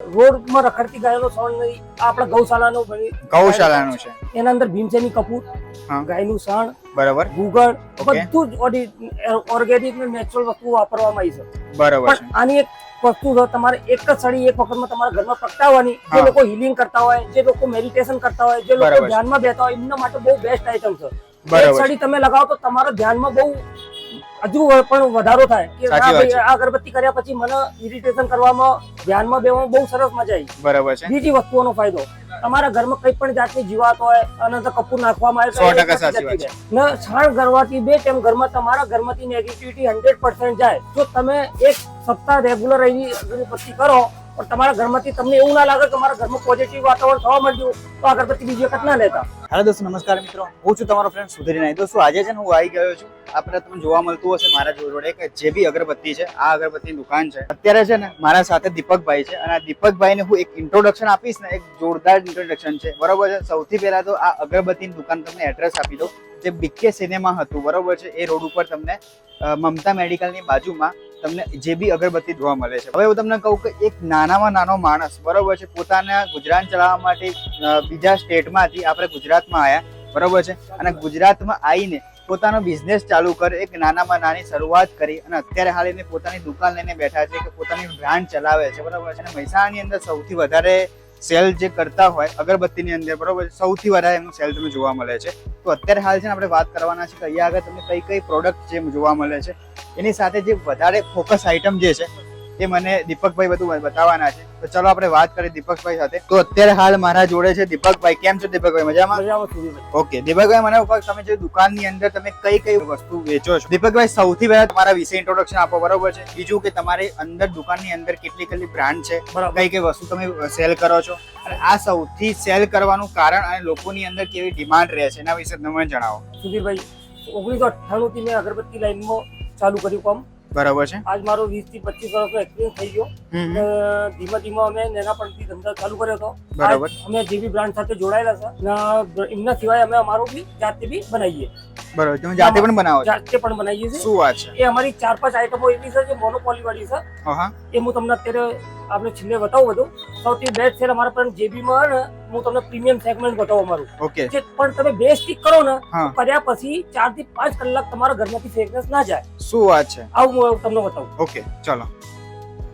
રોડમાં રખડતી ગાયનો સોણ આપણા ગૌશાળાનો ગૌશાળાનો છે. એના અંદર ભીમસેની કપૂર. ગાયનું સાણ બરાબર. ગુગળ બધું જ ઓર્ગેનિક ને નેચરલ વસ્તુ વાપરવામાં આવી છે. બરાબર પણ આની એક વસ્તુ છે તમારે એક જ સળી એક વખતમાં તમારા ઘરમાં પ્રગટાવવાની જે લોકો હિલિંગ કરતા હોય જે લોકો મેડિટેશન કરતા હોય જે લોકો ધ્યાનમાં બેઠા હોય એમના માટે બહુ બેસ્ટ આઈટમ છે. એક સળી તમે લગાવો તો તમારા ધ્યાનમાં બહુ હજુ પણ વધારો થાય કે. આ અગરબત્તી કર્યા પછી મને ઇરિટેશન કરવામાં ધ્યાનમાં બેવામાં બહુ સરસ મજા આવી. બરાબર છે. બીજી વસ્તુઓનો ફાયદો તમારા ઘરમાં કઈ પણ જાતની જીવાત હોય અને તો કપૂર નાખવામાં આવે ને છાણ કરવાથી બે ટાઈમ ઘરમાં તમારા ઘરમાંથી નેગેટિવિટી હંડ્રેડ પર્સન્ટ જાય. જો તમે એક સપ્તાહ રેગ્યુલર એવી અગરબત્તી કરો પણ તમારા ઘરમાંથી તમને એવું ના લાગે કે મારા ઘરમાં પોઝિટિવ વાતાવરણ થવા માંડ્યું તો અગરબત્તી બીજી વખત ના લેતા. હેલો દોસ્તો, નમસ્કાર મિત્રો. હું છું તમારો ફ્રેન્ડ સુધીર નાઈ દોસ્તો, આજે છે હું આવી ગયો છું. આપણે તમને જોવા મળતું હશે મારા જોડે કે જે બી અગરબત્તી છે, આ અગરબત્તીની દુકાન છે. અત્યારે છે ને મારા સાથે દીપકભાઈ છે અને આ દીપકભાઈને હું એક ઇન્ટ્રોડક્શન આપીશ ને, એક જોરદાર ઇન્ટ્રોડક્શન છે. બરોબર છે? સૌથી પહેલા તો આ અગરબત્તીની દુકાન તમને એડ્રેસ આપી દઉં. જે બીકે સિનેમા હતું, બરોબર છે? એ રોડ ઉપર તમને મમતા મેડિકલની બાજુમાં તમને જે બી અગરબત્તી જોવા મળે છે. હવે હું તમને કહું કે એક નાનામાં નાનો માણસ, બરોબર છે, પોતાના ગુજરાન ચલાવવા માટે બીજા સ્ટેટમાંથી આપણે ગુજરાતમાં આવ્યા બરોબર છે, અને ગુજરાતમાં આવીને પોતાનો બિઝનેસ ચાલુ કરે, એક નાનામાં નાની શરૂઆત કરી, અને અત્યારે હાલ એને પોતાની દુકાન લઈને બેઠા છે કે પોતાની બ્રાન્ડ ચલાવે છે, બરોબર છે, અને મહેસાણાની અંદર સૌથી વધારે સેલ જે કરતા હોય, અગરબત્તીની અંદર, બરોબર સૌથી વધારે એમનું સેલ તમને જોવા મળે છે. તો અત્યારે હાલ છે ને આપણે વાત કરવાના છે કે અહીંયા આગળ તમને કઈ કઈ પ્રોડક્ટ જે જોવા મળે છે એની સાથે જે વધારે ફોકસ આઇટમ જે છે એ મને દીપકભાઈ બધું બતાવવાના છે. તો ચલો આપણે વાત કરીએ દીપકભાઈ સાથે. તો અત્યારે હાલ મારા જોડે છે દીપકભાઈ. કેમ છો દીપકભાઈ? મજામાં? ઓકે. દીપકભાઈ મને ઉપર તમે જે દુકાનની અંદર તમે કઈ કઈ વસ્તુ વેચો છો? દીપકભાઈ સૌથી પહેલા તમારા વિશે ઇન્ટ્રોડક્શન આપો બરોબર છે? બીજું કે તમારી અંદર દુકાનની અંદર કેટલી કેટલી બ્રાન્ડ છે? કઈ કઈ વસ્તુ તમે સેલ કરો છો? અને આ સૌથી સેલ કરવાનું કારણ અને લોકોની અંદર કેવી ડિમાન્ડ રહે છે? એના વિશે તમે જણાવો. સુધીરભાઈ ઓગણીસો અઠ્ઠાણું થી મેં અગરબત્તી લાઈનમાં ચાલુ કર્યું કામ. બરાબર છે. આજ મારો વીસથી પચીસ વર્ષનો એક્સપિરિયન્સ થઈ ગયો. ધીમે ધીમે અમે નેના પરથી ધંધા ચાલુ કર્યો હતો. બરાબર. અમે જે બી બ્રાન્ડ સાથે જોડાયેલા છે એમના સિવાય અમે અમારું બી જાતે બી બનાવીએ. બરાબર. તમે જાતે પણ બનાવો જાતે પણ બનાવીએ છીએ. શું વાત છે? એ અમારી ચાર પાંચ આઈટમો એવી છે જે મોનોપોલી વાળી છે. એ હું તમને અત્યારે આપણે છેલ્લે બતાવું બધું. સૌથી બેસ્ટ છે અમારા પણ જે બી માં ને હું તમને પ્રીમિયમ સેગમેન્ટ બતાવું અમારું. ઓકે જે પણ તમે બે સ્ટીક કરો ને કર્યા પછી ચારથી પાંચ કલાક તમારા ઘરમાંથી ફ્રેગરન્સ ના જાય. શું વાત છે? આવું હું તમને બતાવું. ઓકે ચલો.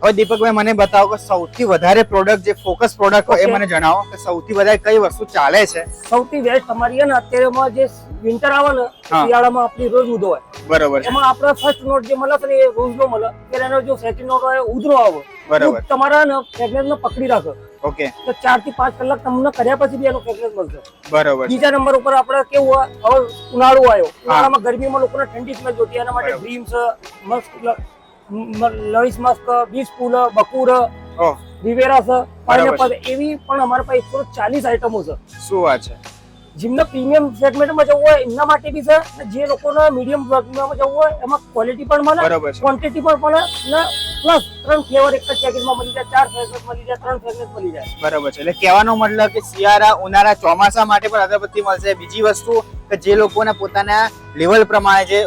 હવે દીપકભાઈ મને બતાવો કે સૌથી વધારે પ્રોડક્ટ જે ફોકસ પ્રોડક્ટ હોય એ મને જણાવો કે સૌથી વધારે કઈ વસ્તુ ચાલે છે? સૌથી બેસ્ટ તમારી ને અત્યારેમાં જે વિન્ટર આવે ને શિયાળામાં આપણી રોજ ઉધો હોય. બરોબર એમાં આપણે ફર્સ્ટ નોટ જે મળે છે ને એ રોજ નો મળે. એનો જો સેકન્ડ નોટ હોય ઉધરો આવે. બરોબર. તમારા ને ફ્રેગ્રન્સ ને પકડી રાખે. ઓકે તો ચારથી પાંચ કલાક તમને કર્યા પછી બી એનો ફ્રેગ્રન્સ મળશે. બરોબર બીજા નંબર ઉપર આપણે કેવું હોય હવે ઉનાળો આવ્યો. ઉનાળામાં ગરમીમાં લોકોને ઠંડી સ્મેલ જોતી એના માટે. ડ્રીમ્સ મસ્ક લવિસ મસ્ક બીચ પુલ બકુર રિવેરા છે. પાઇનેપલ એવી પણ અમારા પાસે એકસો ચાલીસ આઈટમો છે. શું વાત છે? જેમને પ્રીમિયમ સેગમેન્ટમાં જવું હોય એમના માટે બી છે જે લોકોને મીડિયમ વર્ગમાં જવું હોય એમાં ક્વોલિટી પણ મળે ક્વોન્ટિટી પણ મળે અને પ્લસ ત્રણ ફ્લેવર એક જ પેકેજમાં મળી જાય ચાર ફ્લેવર મળી જાય ત્રણ ફ્લેવર મળી જાય. બરાબર છે. એટલે કહેવાનો મતલબ કે શિયાળા ઉનાળા ચોમાસા માટે પણ અગરબત્તી મળશે. બીજી વસ્તુ કે જે લોકોને પોતાના લેવલ પ્રમાણે જે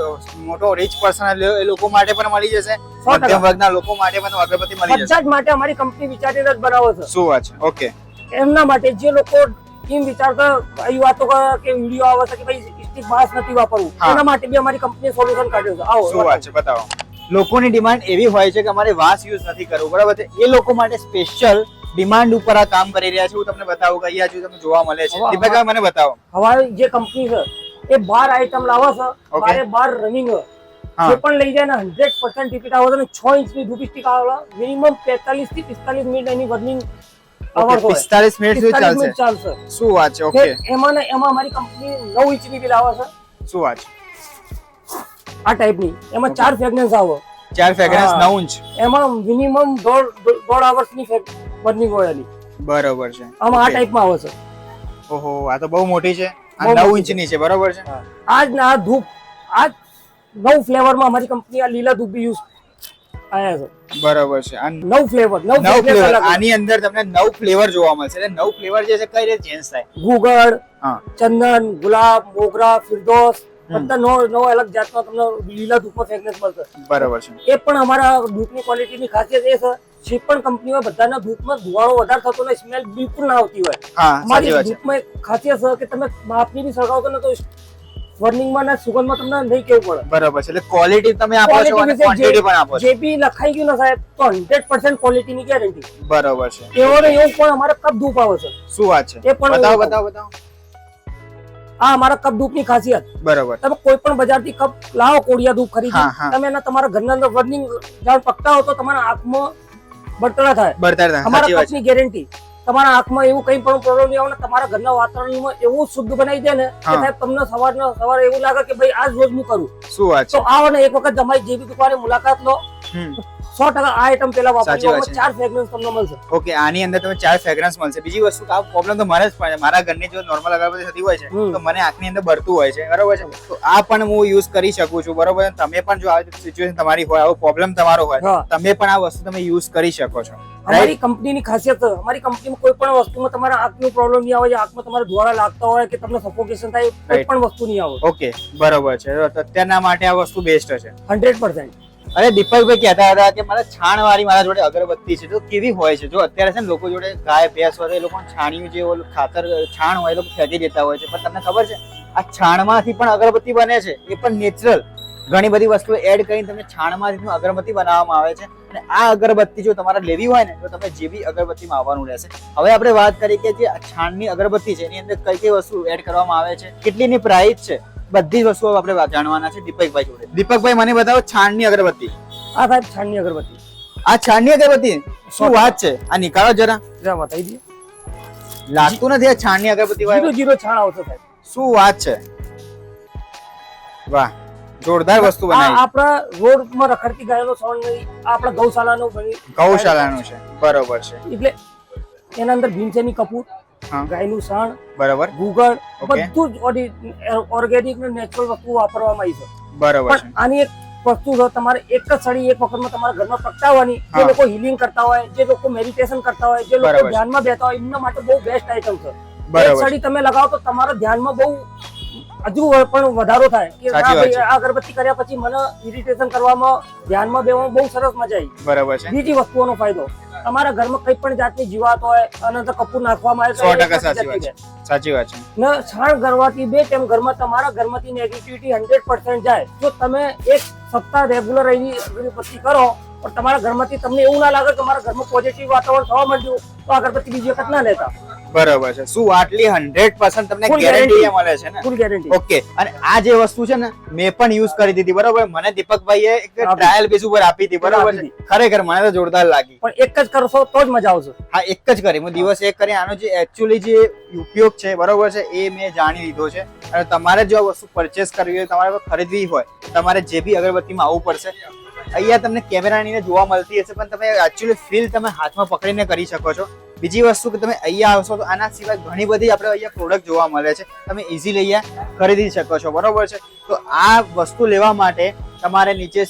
મોટો રીચ પર્સન એ લોકો માટે પણ મળી જશે. મધ્યમ વર્ગના લોકો માટે પણ અગરબત્તી મળી જશે. બધા માટે અમારી કંપની વિચારીને જ બરાબર છે. શું વાત છે? ઓકે. એમના માટે જે લોકો એમ વિચારતા આવી વાતો કે વીડિયો આવે છે કે ભાઈ સ્ટિક માસ નથી વાપરવું. એના માટે બી અમારી કંપનીએ સોલ્યુશન કાઢ્યું છે. આવો શું વાત. છે? બતાવો. લોકોની ડિમાન્ડ એવી હોય છે કે અમારે વાસ યુઝ નથી કરવું બરાબર છે? એ લોકો માટે સ્પેશિયલ ડિમાન્ડ ઉપર આ કામ કરી રહ્યા છે હું તમને બતાવું કે અહીંયા તમને જોવા મળે છે. દીપકભાઈ મને બતાવો. હવાઈ જે કંપની છે એ બાર આઈટમ લાવે છે. બારે બાર રનિંગ. જે પણ લઈ જાય ને હંડ્રેડ પર્સન્ટ ટિકિટ આવે છે અને છ ઇંચની ધૂપી સ્ટિક આવે મિનિમમ પેતાલીસથી પિસ્તાલીસ મિનિટ એની વર્નિંગ પિસ્તાલીસ મિનિટ સુધી ચાલશે. શું વાત છે? ઓકે એમાં ને એમાં અમારી કંપની નવ ઇંચની બી આવે છે. શું વાત છે? આ ટાઈપની એમાં ચાર ફ્રેગરન્સ આવો. ચાર ફ્રેગરન્સ. નવ ઇંચ એમાં મિનિમમ દોઢ દોઢ આવર્સની બર્નિંગ બરોબર છે. આમાં આ ટાઈપમાં આવે છે. ઓહો આ તો બહુ મોટી છે. આ નવ ઇંચની છે. બરોબર છે? આજ ના આ ધૂપ આ નવ ફ્લેવરમાં અમારી કંપની આ લીલા ધૂપ યુઝ આયા છે. બરોબર છે. આ નવ ફ્લેવર નવ ફ્લેવર આની અંદર તમને નવ ફ્લેવર જોવા મળશે. એટલે નવ ફ્લેવર જે છે કઈ રીતે ચેન્જ થાય? ગુગળ ચંદન ગુલાબ મોગરા ફિરદોસ બધા નવો નવો અલગ જાતનો તમને લીલા ધૂપો ફ્રેગરન્સ મળશે. બરાબર છે. એ પણ અમારા ધૂપની ક્વોલિટીની ખાસિયત એ છે જે પણ કંપનીઓ બધાના ધૂપમાં ધુવાળો વધારે થતો ને સ્મેલ બિલકુલ ના આવતી હોય. હા અમારી ધૂપમાં એક ખાસિયત છે કે તમે માપની બી સળગાવતો ને તો વર્નિંગમાં ને સુગંધમાં તમને નહીં કેવું પડે. બરોબર છે. એટલે ક્વોલિટી તમે આપો છો અને ક્વોન્ટિટી પણ આપો છો. જે બી લખાઈ ગયું ને સાહેબ તો હંડ્રેડ પર્સન્ટ ક્વોલિટીની ગેરંટી બરોબર છે. એવો ને એવું પણ અમારે કપ ધૂપ આવે છે. શું વાત છે? એ પણ બતાવો બતાવો બતાવો. આ અમારા કપ ધૂપની ખાસિયત. બરોબર. તમે કોઈ પણ બજારથી કપ લાવો કોડિયા ધૂપ ખરીદી. તમે એના તમારા ઘરના અંદર વર્નિંગ જાણ પકતા હો તો તમારા આંખમાં બળતરા થાય. બળતરા થાય. અમારા કપની ગેરંટી તમારા આંખમાં એવું કઈ પણ પ્રોબ્લેમ નહીં આવે ને તમારા ઘરના વાતાવરણમાં એવું શુદ્ધ બનાવી દે ને કે. સાહેબ તમને સવારના સવારે એવું લાગે કે ભાઈ આજ રોજ હું કરું. શું વાત તો આવો ને એક વખત તમારી જેવી દુકાને મુલાકાત લો. સો ટકા આ આઈટમ પેલા સાચી વાપરી છે. ચાર ફ્રેગ્રન્સ તમને મળશે. ઓકે આની અંદર તમે ચાર ફ્રેગ્રન્સ મળશે. બીજી વસ્તુ આ પ્રોબ્લેમ તો મને જ મારા ઘરની જો નોર્મલ અગરબત્તી થતી હોય છે તો મને આંખની અંદર ભરતું હોય છે. બરોબર છે? તો આ પણ હું યુઝ કરી શકું છું. બરોબર તમે પણ જો આવી સિચ્યુએશન તમારી હોય આવો પ્રોબ્લેમ તમારો હોય તમે પણ આ વસ્તુ તમે યુઝ કરી શકો છો. અમારી કંપનીની ખાસિયત. અમારી કંપનીમાં કોઈ પણ વસ્તુમાં તમારા આંખનો પ્રોબ્લેમ નહીં આવે આંખમાં તમારે ધોળા લાગતા હોય કે તમને સફોકેશન થાય કોઈ પણ વસ્તુ નહીં આવે. ઓકે બરોબર છે. અત્યારના માટે આ વસ્તુ બેસ્ટ છે. હંડ્રેડ પર્સન્ટ અરે દીપકભાઈ કહેતા હતા કે મારા છાણ વાળી મારા જોડે અગરબત્તી છે. તો કેવી હોય છે? જો અત્યારે છે ને લોકો જોડે ગાય, ભેંસ હોય એ લોકો છાણિયું જે ખાતર, છાણ હોય એ લોકો ફેંકી દેતા હોય છે. પણ તમને ખબર છે, આ છાણમાંથી પણ અગરબત્તી બને છે. એ પણ નેચરલ. ઘણી બધી વસ્તુઓ એડ કરીને તમને છાણમાંથી અગરબત્તી બનાવવામાં આવે છે. અને આ અગરબત્તી જો તમારે લેવી હોય ને, તો તમે જેવી અગરબત્તીમાં આવવાનું રહેશે. હવે આપણે વાત કરીએ કે જે છાણની અગરબત્તી છે, એની અંદર કઈ કઈ વસ્તુ એડ કરવામાં આવે છે? કેટલીની પ્રાઇસ છે? બધી વસ્તુઓ આપણે વાત જાણવાના છે દીપકભાઈ જોડે. દીપકભાઈ મને બતાવો છાણની અગરબત્તી. આ સાહેબ છાણની અગરબત્તી. આ છાણની અગરબત્તી? શું વાત છે? આ નીકાળો જરા. જરા બતાવી દઈએ. લાગતું નથી આ છાણની અગરબત્તી જીરો જીરો છાણ આવશે સાહેબ. શું વાત છે? વાહ જોરદાર વસ્તુ બનાવી. આપણા રોડમાં રખડતી ગાયનો સાઉન્ડ નહીં આપણા ગૌશાળાનો બની ગૌશાળાનું છે. બરોબર છે. એટલે એના અંદર ભીમસેની કપૂર. ગાયનું સાણ બરાબર. ગુગળ બધું જ ઓર્ગેનિક ને નેચરલ વસ્તુ વાપરવામાં આવી છે. બરાબર પણ આની એક વસ્તુ છે તમારે એક જ સળી એક વખતમાં તમારા ઘરમાં પ્રગટાવવાની જે લોકો હિલિંગ કરતા હોય જે લોકો મેડિટેશન કરતા હોય જે લોકો ધ્યાનમાં બેઠા હોય એમના માટે બહુ બેસ્ટ આઈટમ છે. એક છે. સળી તમે લગાવો તો તમારા ધ્યાનમાં બહુ હજુ પણ વધારો થાય કે ભાઈ આ અગરબત્તી કર્યા પછી મને ઇરિટેશન કરવામાં ધ્યાનમાં બેવામાં બહુ સરસ મજા આવી. બરાબર છે. બીજી વસ્તુઓનો ફાયદો. તમારા ઘરમાં કઈ પણ જાતની જીવાત હોય અને તો કપૂર નાખવામાં આવે સો સાચી વાત છે. સાચી વાત છે. ને છાણ કરવાથી બે તેમ ઘરમાં તમારા ઘરમાંથી નેગેટિવિટી હંડ્રેડ પર્સન્ટ જાય. જો તમે એક સપ્તાહ રેગ્યુલર એવી અગરબત્તી કરો પણ તમારા ઘરમાંથી તમને એવું ના લાગે કે મારા ઘરમાં પોઝિટિવ વાતાવરણ થવા માંડ્યું તો આ બીજી વખત ના લેતા. બરોબર છે. શું આટલી હંડ્રેડ પર્સન્ટ તમને ગેરંટી મળે છે ને? ફૂલ ગેરંટી ઓકે અને આ જે વસ્તુ છે ને મેં પણ યુઝ કરી દીધી બરોબર? મને દીપકભાઈએ એક. ટ્રાયલ બેઝ ઉપર આપી હતી બરાબર છે? ખરેખર મને તો જોરદાર લાગી. પણ એક જ કરશો તો જ મજા આવશે. હા એક જ કરી. હું દિવસ એક કરી. આનો જે એક્ચ્યુઅલી જે ઉપયોગ છે બરોબર છે એ મેં જાણી લીધો છે. અને તમારે જો આ વસ્તુ પરચેસ કરવી હોય તમારે ખરીદવી હોય તમારે જે બી અગરબત્તીમાં આવવું પડશે અહીંયા તમને કેમેરાની જોવા મળતી હશે પણ તમે એકચ્યુઅલી ફીલ તમે હાથમાં પકડીને કરી શકો છો. બીજી વસ્તુ કે તમે અહીંયા આવશો તો આના સિવાય ઘણી બધી આપણે અહીંયા પ્રોડક્ટ જોવા મળે છે. તમે ઇઝીલી અહીંયા ખરીદી શકો છો. બરોબર છે? તો આ વસ્તુ લેવા માટે તમારે નીચે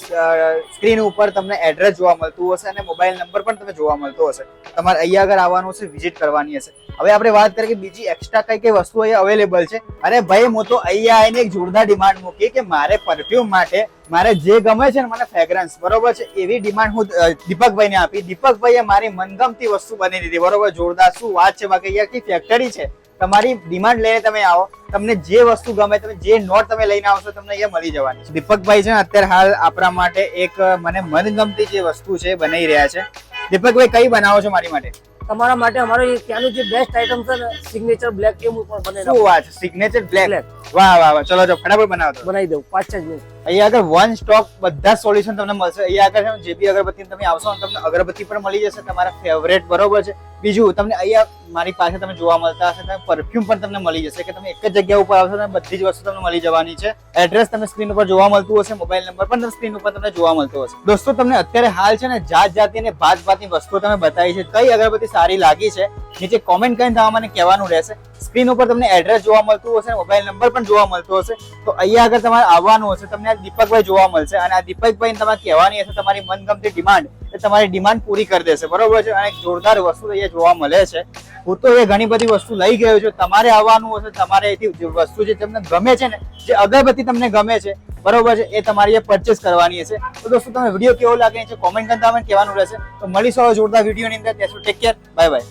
સ્ક્રીન ઉપર તમને એડ્રેસ જોવા મળતું હશે અને મોબાઈલ નંબર પણ તમે જોવા મળતો હશે. તમારે અહીંયા આગળ આવવાનું છે વિઝિટ કરવાની હશે. હવે આપણે વાત કરીએ કે બીજી એક્સ્ટ્રા કઈ કઈ વસ્તુ અહીંયા અવેલેબલ છે. અરે ભાઈ, હું તો અહીંયા આવીને એક જોરદાર ડિમાન્ડ મૂકી કે મારે પરફ્યુમ માટે, મારે જે ગમે છે ને મને ફ્રેગ્રન્સ બરોબર છે? એવી ડિમાન્ડ હું દીપકભાઈને આપી. દીપકભાઈએ મારી મનગમતી વસ્તુ બની દીધી. બરોબર? જોરદાર. શું વાત છે? બાકી અહીંયા ફેક્ટરી છે. તમારી ડિમાન્ડ લઈને તમે આવો. તમને જે વસ્તુ ગમે તમે જે નોટ તમે લઈને આવશો તમને અહીંયા મળી જવાની છે. દીપકભાઈ છે ને અત્યારે હાલ આપણા માટે એક મને મનગમતી જે વસ્તુ છે બનાવી રહ્યા છે. દીપકભાઈ કઈ બનાવો છો મારી માટે? તમારા માટે અમારો ત્યાંનું જે બેસ્ટ આઈટમ છે સિગ્નેચર બ્લેક એ હું પણ બનાવી શું વાત સિગ્નેચર બ્લેક. વાહ વાહ વાહ. ચલો જો ફટાફટ બનાવો બનાવી દઉં પાંચ જ મિનિટ. અહીંયા આગળ વન સ્ટોક બધા સોલ્યુશન તમને મળશે. અહીંયા આગળ છે જે બી અગરબત્તી તમે આવશો તમને અગરબત્તી પણ મળી જશે તમારા ફેવરેટ બરોબર છે. બીજું તમને અહીંયા મારી પાસે તમે જોવા મળતા હશે તમે પરફ્યુમ પણ તમને મળી જશે કે તમે એક જ જગ્યા ઉપર આવશો તમે બધી જ વસ્તુ તમને મળી જવાની છે. એડ્રેસ તમને સ્ક્રીન ઉપર જોવા મળતું હશે મોબાઈલ નંબર પણ સ્ક્રીન ઉપર તમને જોવા મળતો હશે. દોસ્તો તમને અત્યારે હાલ છે ને જાત જાતિ અને ભાત ભાતની વસ્તુઓ તમે બતાવી છે. કઈ અગરબત્તી સારી લાગી છે નીચે કોમેન્ટ કરીને તમારે મને કહેવાનું રહેશે. સ્ક્રીન ઉપર તમને એડ્રેસ જોવા મળતું હશે મોબાઈલ નંબર પણ જોવા મળતો હશે. તો અહીંયા આગળ તમારે આવવાનું હશે, તમને આ દીપકભાઈ જોવા મળશે. અને આ દીપકભાઈ તમારે કહેવાની હશે, તમારી મનગમતી ડિમાન્ડ એ તમારી ડિમાન્ડ પૂરી કરી દેશે. બરોબર છે? અને જોરદાર વસ્તુ અહીંયા જોવા મળે છે. હું તો એ ઘણી બધી વસ્તુ લઈ ગયો છું. તમારે આવવાનું હશે, તમારે એથી વસ્તુ જે તમને ગમે છે ને, જે અગરબત્તી તમને ગમે છે, બરોબર છે, એ તમારી પરચેસ કરવાની હશે. તો દોસ્તો તમે વીડિયો કેવો લાગે છે? કોમેન્ટ કરતા કહેવાનું રહેશે. તો મળીશું હવે જોરદાર વિડીયોની અંદર. Take care bye bye